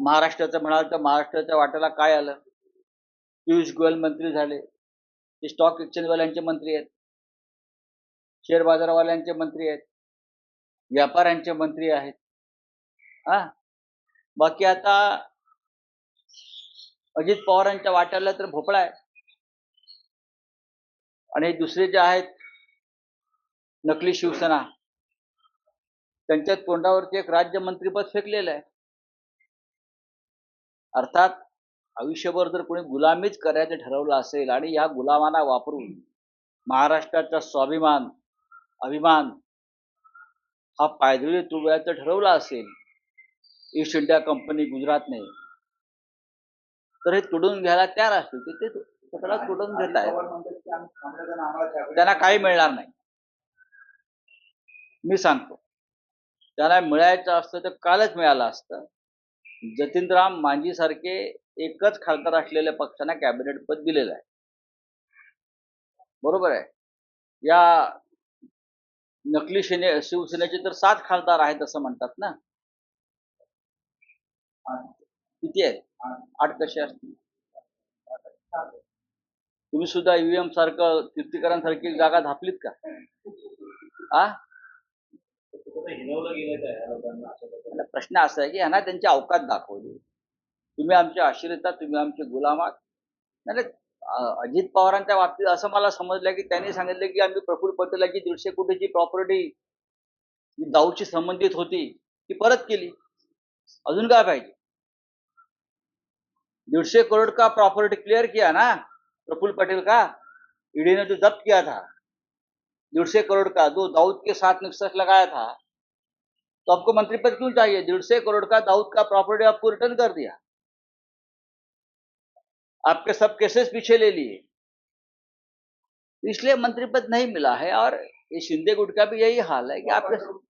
महाराष्ट्राचं म्हणाल तर महाराष्ट्राच्या वाट्याला काय आलं? पियुष गोयल मंत्री झाले. ते स्टॉक एक्सचेंजवाल्यांचे मंत्री आहेत. शेअर बाजारवाल्यांचे मंत्री आहेत. व्यापाऱ्यांचे मंत्री आहेत. हा? बाकी आता अजित पवारांच्या वाट्याला तर भोपळा आहे. आणि दुसरे जे आहेत नकली शिवसेना त्यांच्या तोंडावरती एक राज्यमंत्रीपद फेकलेलं आहे. अर्थात आयुष्यभर जर कोणी गुलामीच करायचं ठरवलं असेल आणि या गुलामांना वापरून महाराष्ट्राचा स्वाभिमान अभिमान हा पायदळी तुडवायचं ठरवलं असेल ईस्ट इंडिया कंपनी गुजरातने तर हे तुडून घ्यायला तयार असतील. ते ते स्वतःला तुडून घेत आहेत. त्यांना काही मिळणार नाही. मी सांगतो. त्यांना मिळायचं असतं तर कालच मिळालं असतं. जतीनराम मांझीसारखे एकच खासदार असलेल्या पक्षांना कॅबिनेट पद दिलेलं आहे. बरोबर आहे? या नकली सेने शिवसेनेचे तर सात खासदार आहेत असं म्हणतात ना? किती आहेत? आठ कसे असतील? तुम्ही सुद्धा ईव्हीएम सारखं कीर्तिकरांसारखी जागा धापलीत का? आ? मला प्रश्न असा आहे की यांना त्यांची अवकात दाखवली. तुम्ही आमचे आश्रिता तुम्ही आमचे गुलामात. आहात अजित पवारांच्या बाबतीत असं मला समजलं की त्यांनी सांगितलं की आम्ही प्रफुल्ल पटेलाची दीडशे कोटीची प्रॉपर्टी दाऊदशी संबंधित होती ती परत केली. अजून काय पाहिजे? दीडशे करोड़ का प्रॉपर्टी क्लियर किया ना? प्रफुल्ल पटेल का? ईडी ने जो जब्त किया था. दीडशे करोड़ का? जो दाऊद के साथ नुकसान लगाया था? तो आपको मंत्री पद क्यों चाहिए? डेढ़ सौ करोड़ का दाऊद का प्रॉपर्टी आपको रिटर्न कर दिया। आपके सब केसेस पीछे ले लिए। इसलिए मंत्री पद नहीं मिला है और ये शिंदे गुट का भी यही हाल है कि आपके